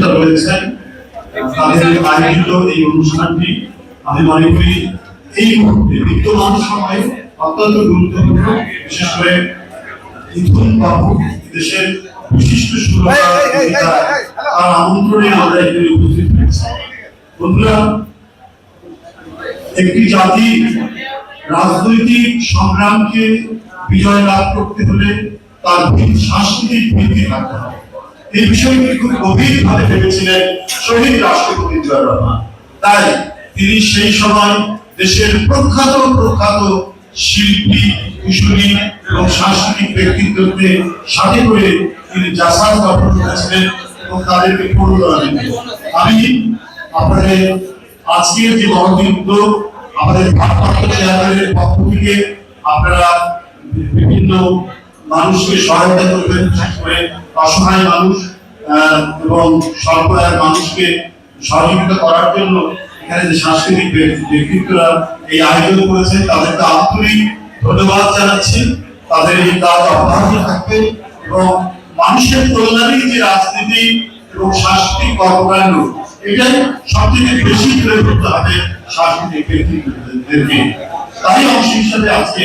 বক্তৃতা রয়েছেন তাদের আয়োজিত এই অনুষ্ঠানটি আমি মনে করি এই মুহূর্তে বিদ্যমান সময়ে অত্যন্ত গুরুত্বপূর্ণ। বিশেষ করে মিথুন বাবু দেশের বিশিষ্ট সুরকার তার আমন্ত্রণে আমরা এখানে উপস্থিত হয়েছি। বন্ধুরা একটি জাতি রাজনৈতিক সংগ্রামকে বিজয় লাভ করতে হলে তার সাংস্কৃতিক ভিত্তি থাকতে হবে। এই বিষয়টি খুব গভীরভাবে ভেবেছিলেন শহীদ রাষ্ট্রপতি জিয়াউর রহমান। তাই তিনি সেই সময় দেশের প্রখ্যাত প্রখ্যাত শিল্পী, কুশলী এবং সাংস্কৃতিক ব্যক্তিত্বকে সাথে করে তিনি জাসাদ গঠন করেছিলেন এবং তাদেরকে দিতেন আমি আপনাদের আজকের যে মহতি উদ্যোগ আমাদের ভারপ্রাপ্ত চেয়ারম্যানের পক্ষ থেকে আপনারা বিভিন্ন মানুষকে সহায়তা করবেন, বিশেষ করে অসহায় মানুষ এবং আয়ের মানুষকে সহযোগিতা করার জন্য এখানে যে সাংস্কৃতিক ব্যক্তিত্বরা এই আয়োজন করেছে তাদেরকে আন্তরিক ধন্যবাদ জানাচ্ছি। তাদের এই কাজ অব্যাহত থাকবে এবং মানুষের কল্যাণে যে রাজনীতি এবং সাংস্কৃতিক কর্মকাণ্ড, এটাই সবথেকে বেশি তুলে ধরতে হবে সাংস্কৃতিক ব্যক্তিত্বদেরকে তাই অংশ হিসাবে আজকে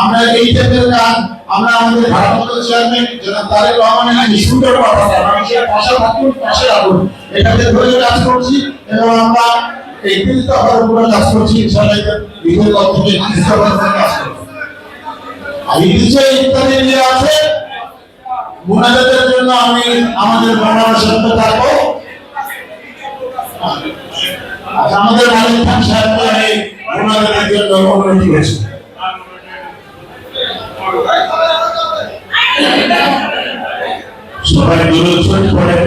আমরা এই টাইপের গান আমরা আমাদের ভারপ্রাপ্ত চেয়ারম্যান জনাব তারেক রহমানের যে সুন্দর কথা মানুষের পাশে থাকুন পাশে রাখুন এটাকে ধরে কাজ করছি এবং আমরা এই তিরিশ টাকার উপরে কাজ করছি, ইনশাআল্লাহ বিগত থেকে তিরিশ টাকার কাজ করছি আর যে ইত্যাদি যে আছে, মুনাজাতের জন্য আমি আমাদের বাংলার সাথে থাকব। আমাদের মালিক খান সাহেবকে আমি ওনাদের জন্য অনুরোধ করেছি। সবাই দূরত্ব করে।